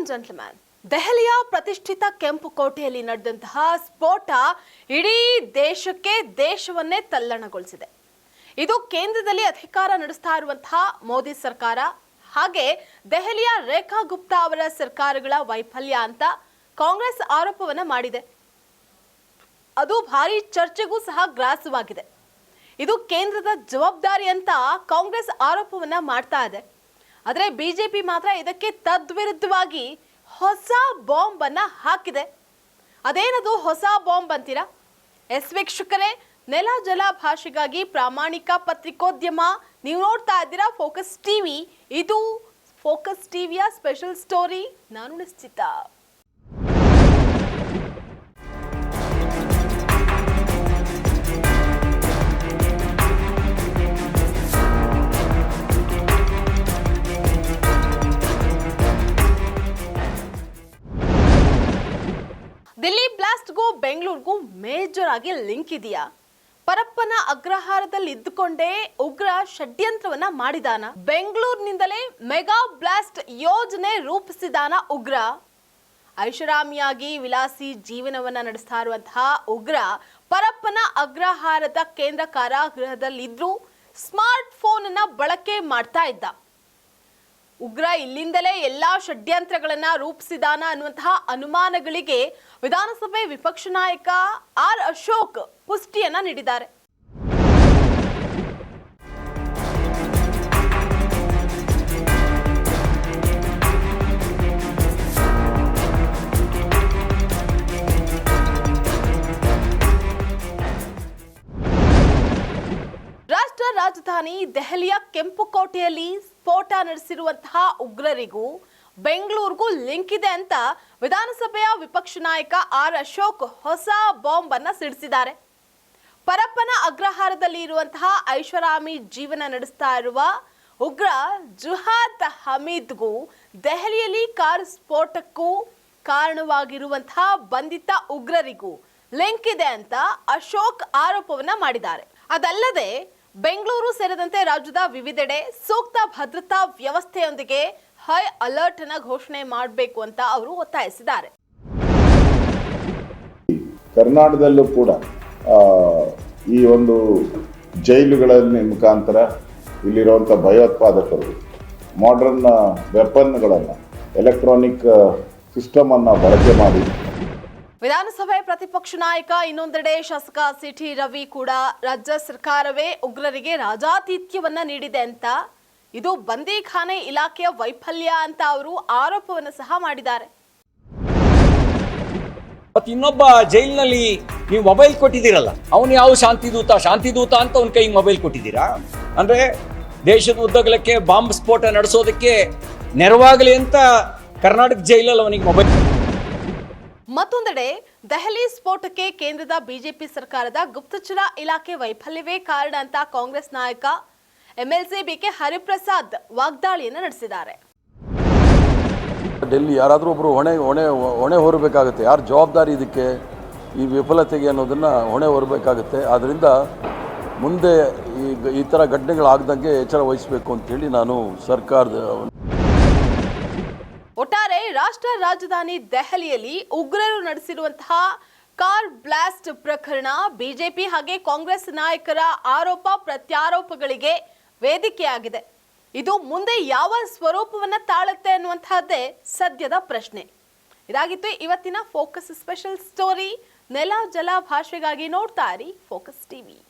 And gentleman ದೆಹಲಿಯ ಪ್ರತಿಷ್ಠಿತ ಕೆಂಪು ಕೋಟೆಯಲ್ಲಿ ನಡೆದಂತಹ ಸ್ಫೋಟ ಇಡೀ ದೇಶಕ್ಕೆ ದೇಶವನ್ನೇ ತಲ್ಲಣಗೊಳಿಸಿದೆ. ಇದು ಕೇಂದ್ರದಲ್ಲಿ ಅಧಿಕಾರ ನಡೆಸ್ತಾ ಇರುವಂತಹ ಮೋದಿ ಸರ್ಕಾರ, ಹಾಗೆ ದೆಹಲಿಯ ರೇಖಾ ಗುಪ್ತಾ ಅವರ ಸರ್ಕಾರಗಳ ವೈಫಲ್ಯ ಅಂತ ಕಾಂಗ್ರೆಸ್ ಆರೋಪವನ್ನ ಮಾಡಿದೆ. ಅದು ಭಾರಿ ಚರ್ಚೆಗೂ ಸಹ ಗ್ರಾಸವಾಗಿದೆ. ಇದು ಕೇಂದ್ರದ ಜವಾಬ್ದಾರಿ ಅಂತ ಕಾಂಗ್ರೆಸ್ ಆರೋಪವನ್ನ ಮಾಡ್ತಾ ಇದೆ. ಆದರೆ ಬಿಜೆಪಿ ಮಾತ್ರ ಇದಕ್ಕೆ ತದ್ವಿರುದ್ಧವಾಗಿ ಹೊಸ ಬಾಂಬ್ ಹಾಕಿದೆ. ಅದೇನದು ಹೊಸ ಬಾಂಬ್ ಅಂತೀರಾ? ಎಸ್ ವೀಕ್ಷಕರೇ, ನೆಲ ಜಲ ಭಾಷೆಗಾಗಿ ಪ್ರಾಮಾಣಿಕ ಪತ್ರಿಕೋದ್ಯಮ. ನೀವು ನೋಡ್ತಾ ಇದ್ದೀರಾ ಫೋಕಸ್ ಟಿವಿ. ಇದು ಫೋಕಸ್ ಟಿವಿಯ ಸ್ಪೆಷಲ್ ಸ್ಟೋರಿ. ನಾನು ನಿಶ್ಚಿತ. ಬೆಂಗಳೂರಿಗೂ ಮೇಜರ್ ಆಗಿ ಲಿಂಕ್ ಇದೆಯಾ? ಪರಪ್ಪನ ಅಗ್ರಹಾರದಲ್ಲಿ ಇದ್ದುಕೊಂಡೇ ಉಗ್ರ ಷಡ್ಯಂತ್ರವನ್ನ ಮಾಡಿದಾನ? ಬೆಂಗಳೂರಿನಿಂದಲೇ ಮೆಗಾ ಬ್ಲಾಸ್ಟ್ ಯೋಜನೆ ರೂಪಿಸಿದಾನ ಉಗ್ರ? ಐಷಾರಾಮಿಯಾಗಿ ವಿಲಾಸಿ ಜೀವನವನ್ನ ನಡೆಸ್ತಾ ಇರುವಂತಹ ಉಗ್ರ ಪರಪ್ಪನ ಅಗ್ರಹಾರದ ಕೇಂದ್ರ ಕಾರಾಗೃಹದಲ್ಲಿದ್ರು ಸ್ಮಾರ್ಟ್ ಫೋನ್ ಬಳಕೆ ಮಾಡ್ತಾ ಇದ್ದ. ಉಗ್ರ ಇಲ್ಲಿಂದಲೇ ಎಲ್ಲಾ ಷಡ್ಯಂತ್ರಗಳನ್ನ ರೂಪಿಸಿದಾನ ಅನ್ನುವಂತಹ ಅನುಮಾನಗಳಿಗೆ ವಿಧಾನಸಭೆ ವಿಪಕ್ಷ ನಾಯಕ ಆರ್ ಅಶೋಕ್ ಪುಷ್ಟಿಯನ್ನ ನೀಡಿದ್ದಾರೆ. ರಾಜಧಾನಿ ದೆಹಲಿಯ ಕೆಂಪುಕೋಟೆಯಲ್ಲಿ ಸ್ಫೋಟ ನಡೆಸಿರುವಂತಹ ಉಗ್ರರಿಗೂ ಬೆಂಗಳೂರಿಗೂ ಲಿಂಕ್ ಇದೆ ಅಂತ ವಿಧಾನಸಭೆಯ ವಿಪಕ್ಷ ನಾಯಕ ಆರ್ ಅಶೋಕ್ ಹೊಸ ಬಾಂಬ್ ಅನ್ನ ಸಿಡಿಸಿದ್ದಾರೆ. ಪರಪ್ಪನ ಅಗ್ರಹಾರದಲ್ಲಿ ಇರುವಂತಹ ಐಷಾರಾಮಿ ಜೀವನ ನಡೆಸ್ತಾ ಇರುವ ಉಗ್ರ ಜುಹಾದ್ ಹಮೀದ್ಗೂ ದೆಹಲಿಯಲ್ಲಿ ಕಾರ್ ಸ್ಫೋಟಕ್ಕೂ ಕಾರಣವಾಗಿರುವಂತಹ ಬಂಧಿತ ಉಗ್ರರಿಗೂ ಲಿಂಕ್ ಇದೆ ಅಂತ ಅಶೋಕ್ ಆರೋಪವನ್ನ ಮಾಡಿದ್ದಾರೆ. ಅದಲ್ಲದೆ ಬೆಂಗಳೂರು ಸೇರಿದಂತೆ ರಾಜ್ಯದ ವಿವಿಧೆಡೆ ಸೂಕ್ತ ಭದ್ರತಾ ವ್ಯವಸ್ಥೆಯೊಂದಿಗೆ ಹೈ ಅಲರ್ಟ್ ಅನ್ನ ಘೋಷಣೆ ಮಾಡಬೇಕು ಅಂತ ಅವರು ಒತ್ತಾಯಿಸಿದ್ದಾರೆ. ಕರ್ನಾಟಕದಲ್ಲೂ ಕೂಡ ಈ ಒಂದು ಜೈಲುಗಳ ಮುಖಾಂತರ ಇಲ್ಲಿರುವಂಥ ಭಯೋತ್ಪಾದಕರು ಮಾಡರ್ನ್ ವೆಪನ್ಗಳನ್ನು ಎಲೆಕ್ಟ್ರಾನಿಕ್ ಸಿಸ್ಟಮನ್ನು ಬಳಕೆ ಮಾಡಿ ವಿಧಾನಸಭೆ ಪ್ರತಿಪಕ್ಷ ನಾಯಕ, ಇನ್ನೊಂದೆಡೆ ಶಾಸಕ ಸಿಟಿ ರವಿ ಕೂಡ ರಾಜ್ಯ ಸರ್ಕಾರವೇ ಉಗ್ರರಿಗೆ ರಾಜಾತಿಥ್ಯವನ್ನ ನೀಡಿದೆ ಅಂತ. ಇದು ಬಂದೀಖಾನೆ ಇಲಾಖೆಯ ವೈಫಲ್ಯ ಅಂತ ಅವರು ಆರೋಪವನ್ನು ಸಹ ಮಾಡಿದ್ದಾರೆ. ಇನ್ನೊಬ್ಬ ಜೈಲಿನಲ್ಲಿ ನೀವು ಮೊಬೈಲ್ ಕೊಟ್ಟಿದ್ದೀರಲ್ಲ, ಅವನು ಯಾವ ಶಾಂತಿದೂತ ಶಾಂತಿದೂತ ಅಂತ ಅವನ ಕೈಗೆ ಮೊಬೈಲ್ ಕೊಟ್ಟಿದ್ದೀರಾ? ಅಂದ್ರೆ ದೇಶದ ಉದ್ದಗಲಕ್ಕೆ ಬಾಂಬ್ ಸ್ಫೋಟ ನಡೆಸೋದಕ್ಕೆ ನೆರವಾಗಲಿ ಅಂತ ಕರ್ನಾಟಕ ಜೈಲಲ್ಲಿ ಅವನಿಗೆ ಮೊಬೈಲ್ ಮತ್ತೊಂದೆಡೆ, ದೆಹಲಿ ಸ್ಫೋಟಕ್ಕೆ ಕೇಂದ್ರದ ಬಿಜೆಪಿ ಸರ್ಕಾರದ ಗುಪ್ತಚರ ಇಲಾಖೆ ವೈಫಲ್ಯವೇ ಕಾರಣ ಅಂತ ಕಾಂಗ್ರೆಸ್ ನಾಯಕ ಎಂಎಲ್ಸಿ ಬಿಕೆ ಹರಿಪ್ರಸಾದ್ ವಾಗ್ದಾಳಿಯನ್ನು ನಡೆಸಿದ್ದಾರೆ. ಡೆಲ್ಲಿ ಯಾರಾದರೂ ಒಬ್ಬರು ಹೊಣೆ ಹೊಣೆ ಹೊಣೆ ಹೊರಬೇಕಾಗುತ್ತೆ. ಯಾರು ಜವಾಬ್ದಾರಿ ಇದಕ್ಕೆ? ಈ ವಿಫಲತೆಗೆ ಅನ್ನೋದನ್ನು ಹೊಣೆ ಹೊರಬೇಕಾಗುತ್ತೆ. ಆದ್ದರಿಂದ ಮುಂದೆ ಈ ಈ ಥರ ಘಟನೆಗಳಾಗ್ದಂಗೆ ಎಚ್ಚರ ವಹಿಸಬೇಕು ಅಂತೇಳಿ ನಾನು ಸರ್ಕಾರದ ರಾಷ್ಟ್ರ ರಾಜಧಾನಿ ದೆಹಲಿಯಲ್ಲಿ ಉಗ್ರರು ನಡೆಸಿರುವಂತಹ ಕಾರ್ ಬ್ಲಾಸ್ಟ್ ಪ್ರಕರಣ, ಬಿಜೆಪಿ ಹಾಗೆ ಕಾಂಗ್ರೆಸ್ ನಾಯಕರ ಆರೋಪ ಪ್ರತ್ಯಾರೋಪಗಳಿಗೆ ವೇದಿಕೆಯಾಗಿದೆ. ಇದು ಮುಂದೆ ಯಾವ ಸ್ವರೂಪವನ್ನ ತಾಳುತ್ತೆ ಅನ್ನುವಂತಹದ್ದೇ ಸದ್ಯದ ಪ್ರಶ್ನೆ. ಇದಾಗಿತ್ತು ಇವತ್ತಿನ ಫೋಕಸ್ ಸ್ಪೆಷಲ್ ಸ್ಟೋರಿ. ನೆಲ, ಜಲ ಭಾಷೆಗಾಗಿ ನೋಡ್ತಾ ಇರಿ ಫೋಕಸ್ ಟಿವಿ.